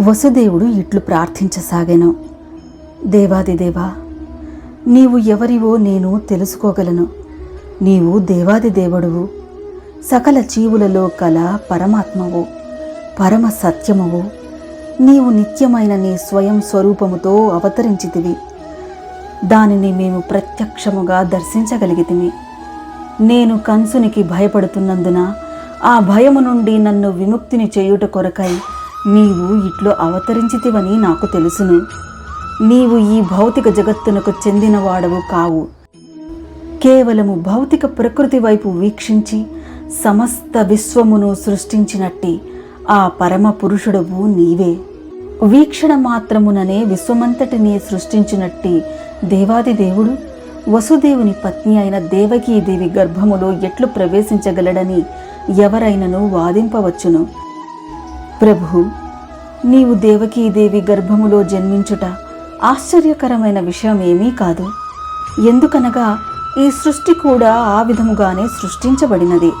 వసుదేవుడు ఇట్లు ప్రార్థించసాగాను. దేవాదిదేవా నీవు ఎవరివో నేను తెలుసుకోగలను. నీవు దేవాది దేవుడువు. సకల జీవులలో కల పరమాత్మవు పరమ సత్యమువు. నీవు నిత్యమైన నీ స్వయం స్వరూపముతో అవతరించితివి. దానిని మేము ప్రత్యక్షముగా దర్శించగలిగితిమి. నేను కంసునికి భయపడుతున్నందున ఆ భయము నుండి నన్ను విముక్తిని చేయుట కొరకై నీవు ఇట్లో అవతరించితివని నాకు తెలుసును. నీవు ఈ భౌతిక జగత్తునకు చెందినవాడవు కావు. కేవలము భౌతిక ప్రకృతి వైపు వీక్షించి సమస్త విశ్వమును సృష్టించినట్టి ఆ పరమ పురుషుడవు నీవే. వీక్షణ మాత్రముననే విశ్వమంతటిని సృష్టించినట్టి దేవాది దేవుడు వసుదేవుని పత్ని అయిన దేవకీదేవి గర్భములో ఎట్లు ప్రవేశించగలడని ఎవరైనను వాదింపవచ్చును. ప్రభు నీవు దేవకీదేవి గర్భములో జన్మించుట ఆశ్చర్యకరమైన విషయం ఏమీ కాదు. ఎందుకనగా ఈ సృష్టి కూడా ఆ విధముగానే సృష్టించబడినది.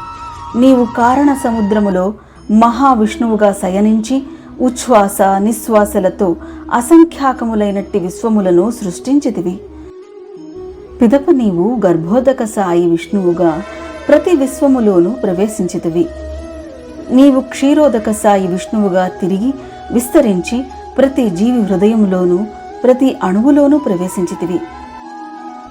నీవు కారణ సముద్రములో మహావిష్ణువుగా శయనించి ఉచ్ఛ్వాస నిశ్వాసలతో అసంఖ్యాకములైనట్టి విశ్వములను సృష్టించితివి. పిదప నీవు గర్భోదక సాయి విష్ణువుగా ప్రతి విశ్వములోనూ ప్రవేశించితివి. నీవు క్షీరోదక సాయి విష్ణువుగా తిరిగి విస్తరించి ప్రతి జీవి హృదయంలోనూ ప్రతి అణువులోనూ ప్రవేశించితివి.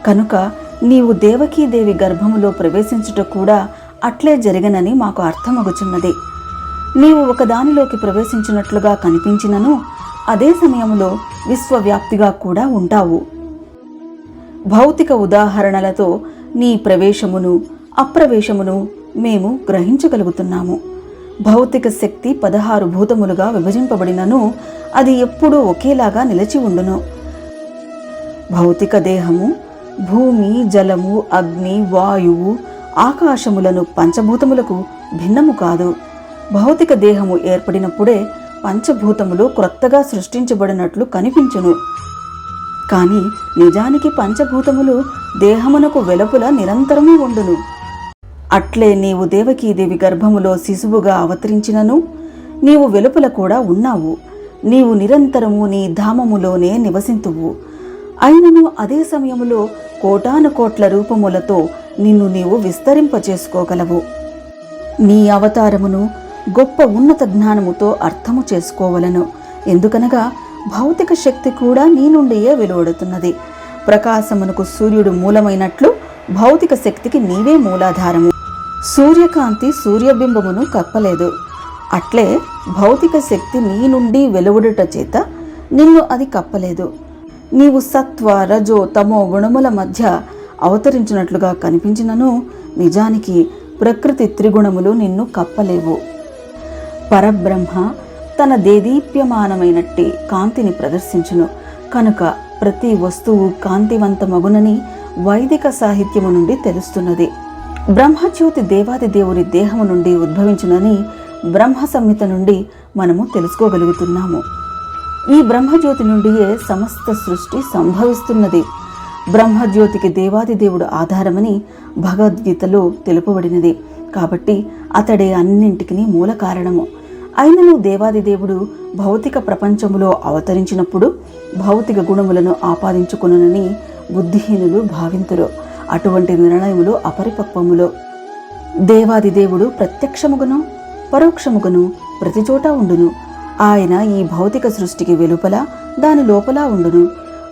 కనుక నీవు దేవకీదేవి గర్భములో ప్రవేశించుట కూడా అట్లే జరగనని మాకు అర్థమగుచున్నది. నీవు ఒకదానిలోకి ప్రవేశించినట్లుగా కనిపించినను అదే సమయంలో విశ్వవ్యాప్తిగా కూడా ఉంటావు. భౌతిక ఉదాహరణలతో నీ ప్రవేశమును అప్రవేశమును మేము గ్రహించగలుగుతున్నాము. భౌతిక శక్తి పదహారు భూతములుగా విభజింపబడినను అది ఎప్పుడూ ఒకేలాగా నిలిచి ఉండును. భౌతిక దేహము భూమి జలము అగ్ని వాయువు ఆకాశములను పంచభూతములకు భిన్నము కాదు. భౌతిక దేహము ఏర్పడినప్పుడే పంచభూతములు క్రొత్తగా సృష్టించబడినట్లు కనిపించును. కానీ నిజానికి పంచభూతములు దేహమునకు వెలుపుల నిరంతరము ఉండును. అట్లే నీవు దేవకీదేవి గర్భములో శిశువుగా అవతరించినను నీవు వెలుపల కూడా ఉన్నావు. నీవు నిరంతరము నీ ధామములోనే నివసింతువు. అయినను అదే సమయములో కోటాను కోట్ల రూపములతో నిన్ను నీవు విస్తరింపచేసుకోగలవు. నీ అవతారమును గొప్ప ఉన్నత జ్ఞానముతో అర్థము చేసుకోవలను. ఎందుకనగా భౌతిక శక్తి కూడా నీ నుండియే వెలువడుతున్నది. ప్రకాశమునకు సూర్యుడు మూలమైనట్లు భౌతిక శక్తికి నీవే మూలాధారము. సూర్యకాంతి సూర్యబింబమును కప్పలేదు. అట్లే భౌతిక శక్తి నీ నుండి వెలువడుట చేత నిన్ను అది కప్పలేదు. నీవు సత్వ రజో తమో గుణముల మధ్య అవతరించినట్లుగా కనిపించినను నిజానికి ప్రకృతి త్రిగుణములు నిన్ను కప్పలేవు. పరబ్రహ్మ తన దేదీప్యమానమైనట్టి కాంతిని ప్రదర్శించును. కనుక ప్రతి వస్తువు కాంతివంతమగునని వైదిక సాహిత్యము నుండి తెలుస్తున్నది. బ్రహ్మజ్యోతి దేవాది దేవుని దేహము నుండి ఉద్భవించునని బ్రహ్మ సంహిత నుండి మనము తెలుసుకోగలుగుతున్నాము. ఈ బ్రహ్మజ్యోతి నుండియే సమస్త సృష్టి సంభవిస్తున్నది. బ్రహ్మజ్యోతికి దేవాది దేవుడు ఆధారమని భగవద్గీతలో తెలుపబడినది. కాబట్టి అతడే అన్నింటికి మూల కారణము. అయినను దేవాది దేవుడు భౌతిక ప్రపంచములో అవతరించినప్పుడు భౌతిక గుణములను ఆపాదించుకునని బుద్ధిహీనులు భావింతురు. అటువంటి నిర్ణయములు అపరిపక్వములు. దేవాది దేవుడు ప్రత్యక్షముగను పరోక్షముగను ప్రతి చోట ఉండును. ఆయన ఈ భౌతిక సృష్టికి వెలుపల దాని లోపల ఉండును.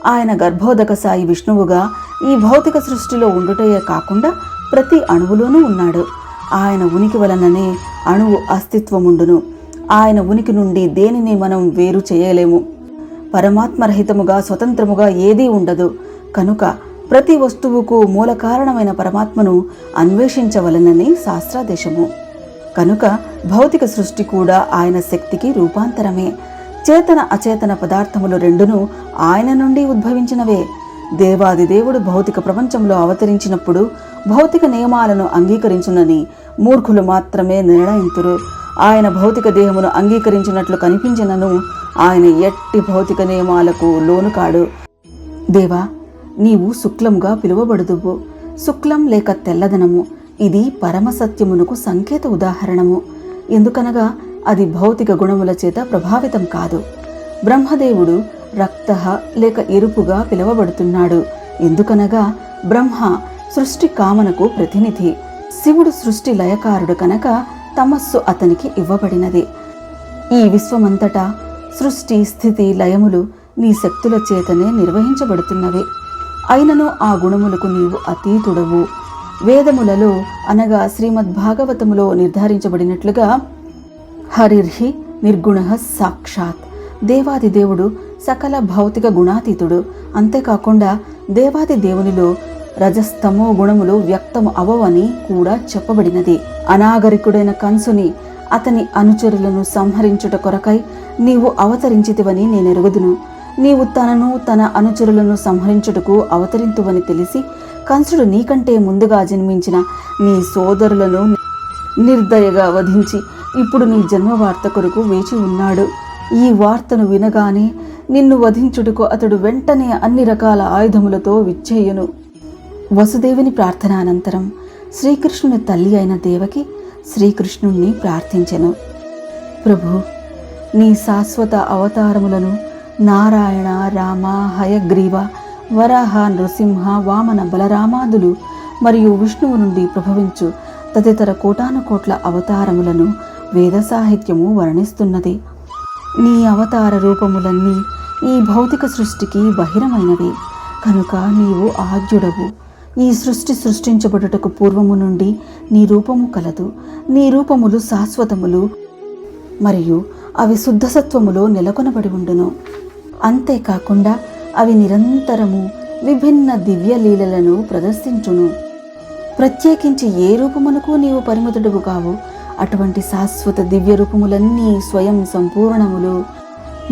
ఆయన గర్భోదక సాయి విష్ణువుగా ఈ భౌతిక సృష్టిలో ఉండుటయే కాకుండా ప్రతి అణువులోనూ ఉన్నాడు. ఆయన ఉనికి వలననే అణువు అస్తిత్వముండును. ఆయన ఉనికి నుండి దేనిని మనం వేరు చేయలేము. పరమాత్మరహితముగా స్వతంత్రముగా ఏదీ ఉండదు. కనుక ప్రతి వస్తువుకు మూల కారణమైన పరమాత్మను అన్వేషించవలనని శాస్త్రాదేశము. కనుక భౌతిక సృష్టి కూడా ఆయన శక్తికి రూపాంతరమే. చేతన అచేతన పదార్థములు రెండును ఆయన నుండి ఉద్భవించినవే. దేవాది దేవుడు భౌతిక ప్రపంచంలో అవతరించినప్పుడు భౌతిక నియమాలను అంగీకరించునని మూర్ఖులు మాత్రమే నిర్ణయింతురు. ఆయన భౌతిక దేహమును అంగీకరించినట్లు కనిపించినను ఆయన ఎట్టి భౌతిక నియమాలకు లోను కాడు దేవా నీవు శుక్లంగా పిలువబడుదువు. శుక్లం లేక తెల్లదనము. ఇది పరమసత్యమునకు సంకేత ఉదాహరణము. ఎందుకనగా అది భౌతిక గుణముల చేత ప్రభావితం కాదు. బ్రహ్మదేవుడు రక్త లేక ఎరుపుగా పిలువబడుతున్నాడు. ఎందుకనగా బ్రహ్మ సృష్టి కామనకు ప్రతినిధి. శివుడు సృష్టి లయకారుడు కనుక తమస్సు అతనికి ఇవ్వబడినది. ఈ విశ్వమంతటా సృష్టి స్థితి లయములు నీ శక్తుల చేతనే నిర్వహించబడుతున్నవి. అయినను ఆ గుణములకు నీవు అతీతుడవు. వేదములలో అనగా శ్రీమద్ భాగవతములో నిర్ధారించబడినట్లుగా హరిర్హి నిర్గుణ సాక్షాత్. దేవాది దేవుడు సకల భౌతిక గుణాతీతుడు. అంతేకాకుండా దేవాది దేవునిలో రజస్తమో గుణములు వ్యక్తము అవవని కూడా చెప్పబడినది. అనాగరికుడైన కంసుని అతని అనుచరులను సంహరించుట కొరకై నీవు అవతరించితివని నేనెరుగుదును. నీవు తనను తన అనుచరులను సంహరించుటకు అవతరింతువని తెలిసి కంసుడు నీకంటే ముందుగా జన్మించిన నీ సోదరులను నిర్దయగా వధించి ఇప్పుడు నీ జన్మ వార్త కొరకు వేచి ఉన్నాడు. ఈ వార్తను వినగానే నిన్ను వధించుటకు అతడు వెంటనే అన్ని రకాల ఆయుధములతో విచ్చేయును. వసుదేవుని ప్రార్థన అనంతరం శ్రీకృష్ణుని తల్లి అయిన దేవకి శ్రీకృష్ణుణ్ణి ప్రార్థించెను. ప్రభు నీ శాశ్వత అవతారములను నారాయణ రామ హయగ్రీవ వరాహ నృసింహ వామన బలరామాదులు మరియు విష్ణువు నుండి ప్రభవించు తదితర కోటాను కోట్ల అవతారములను వేద సాహిత్యము వర్ణిస్తున్నది. నీ అవతార రూపములన్నీ ఈ భౌతిక సృష్టికి బహిరమైనవి. కనుక నీవు ఆద్యుడవు ఈ సృష్టి సృష్టించబడుటకు పూర్వము నుండి నీ రూపము కలదు. నీ రూపములు శాశ్వతములు మరియు అవి శుద్ధసత్వములో నెలకొనబడి ఉండును. అంతేకాకుండా అవి నిరంతరము విభిన్న దివ్య లీలలను ప్రదర్శించును. ప్రత్యేకించి ఏ రూపమునకు నీవు పరిమితుడువు కావు అటువంటి శాశ్వత దివ్య రూపములన్నీ స్వయం సంపూర్ణములు.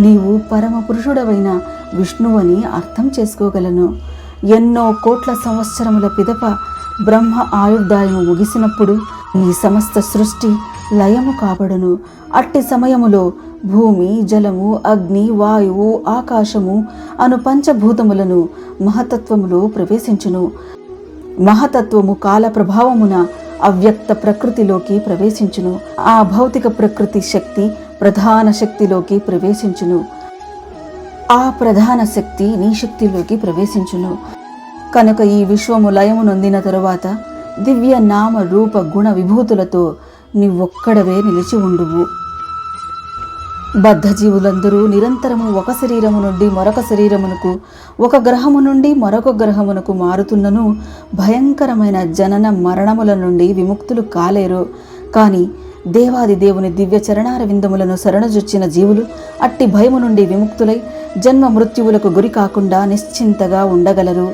నీవు పరమ పురుషుడవైన విష్ణువని అర్థం చేసుకోగలను. ఎన్నో కోట్ల సంవత్సరముల పిదప బ్రహ్మ ఆయుర్దాయము ముగిసినప్పుడు నీ సమస్త సృష్టి లయము కాబడును. అట్టి సమయములో భూమి జలము అగ్ని వాయువు ఆకాశము అను పంచభూతములను మహతత్వములో ప్రవేశించును. మహతత్వము కాల ప్రభావమున అవ్యక్త ప్రకృతిలోకి ప్రవేశించును. ఆ భౌతిక ప్రకృతి శక్తి ప్రధాన శక్తిలోకి ప్రవేశించును. ఆ ప్రధాన శక్తి నీ శక్తిలోకి ప్రవేశించును. కనుక ఈ విశ్వము లయము నొందిన తరువాత దివ్య నామ రూప గుణ విభూతులతో నీవొక్కడవే నిలిచి ఉండువు. బద్ధజీవులందరూ నిరంతరము ఒక శరీరము నుండి మరొక శరీరమునకు ఒక గ్రహము నుండి మరొక గ్రహమునకు మారుతున్నను భయంకరమైన జనన మరణముల నుండి విముక్తులు కాలేరు. కానీ దేవాది దేవుని దివ్య చరణార విందములను శరణజొచ్చిన జీవులు అట్టి భయము నుండి విముక్తులై జన్మ మృత్యువులకు గురి కాకుండా నిశ్చింతగా ఉండగలరు.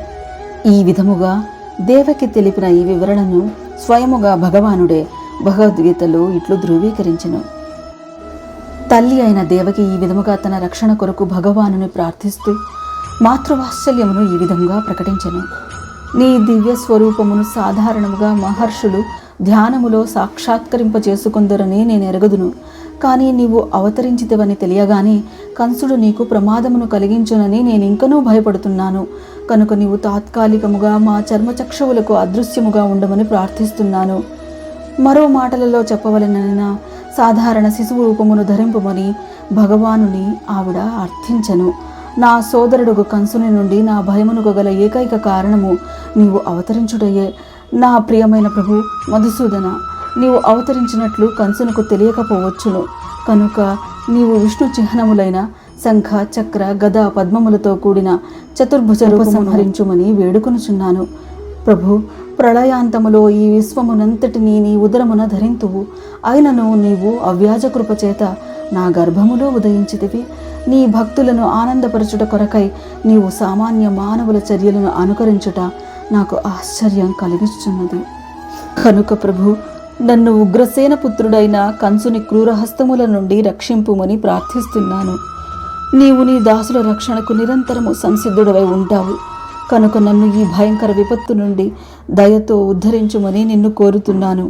ఈ విధముగా దేవకి తెలిపిన ఈ వివరణను స్వయముగా భగవానుడే భగవద్గీతలో ఇట్లు ధృవీకరించను. తల్లి అయిన దేవకి ఈ విధముగా తన రక్షణ కొరకు భగవానుని ప్రార్థిస్తూ మాతృవాత్సల్యమును ఈ విధంగా ప్రకటించెను. నీ దివ్య స్వరూపమును సాధారణముగా మహర్షులు ధ్యానములో సాక్షాత్కరింపచేసుకుందరని నేను ఎరగదును. కానీ నీవు అవతరించితవని తెలియగానే కంసుడు నీకు ప్రమాదమును కలిగించునని నేను ఇంకనూ భయపడుతున్నాను. కనుక నీవు తాత్కాలికముగా మా చర్మచక్షువులకు అదృశ్యముగా ఉండమని ప్రార్థిస్తున్నాను. మరో మాటలలో చెప్పవలనైనా సాధారణ శిశువు రూపమును ధరింపమని భగవానుని ఆవిడ అర్థించను. నా సోదరుడు కంసుని నుండి నా భయమును గల ఏకైక కారణము నీవు అవతరించుటయే. నా ప్రియమైన ప్రభు మధుసూదన నీవు అవతరించినట్లు కంసునకు తెలియకపోవచ్చును. కనుక నీవు విష్ణు చిహ్నములైన శంఖ చక్ర గద పద్మములతో కూడిన చతుర్భుజ సంహరించుమని వేడుకొనుచున్నాను. ప్రభు ప్రళయాంతములో ఈ విశ్వమునంతటిని నీ ఉదరమున ధరింతువు. అయినను నీవు అవ్యాజకృపచేత చేత నా గర్భములో ఉదయించితివి. నీ భక్తులను ఆనందపరచుట కొరకై నీవు సామాన్య మానవుల చర్యలను అనుకరించుట నాకు ఆశ్చర్యం కలిగిస్తున్నది. కనుక ప్రభు నన్ను ఉగ్రసేన పుత్రుడైన కంసుని క్రూరహస్తముల నుండి రక్షింపుమని ప్రార్థిస్తున్నాను. నీవు నీ దాసుల రక్షణకు నిరంతరము సంసిద్ధుడవై ఉంటావు. కనుక నన్ను ఈ భయంకర విపత్తు నుండి దయతో ఉద్ధరించుమని నిన్ను కోరుతున్నాను.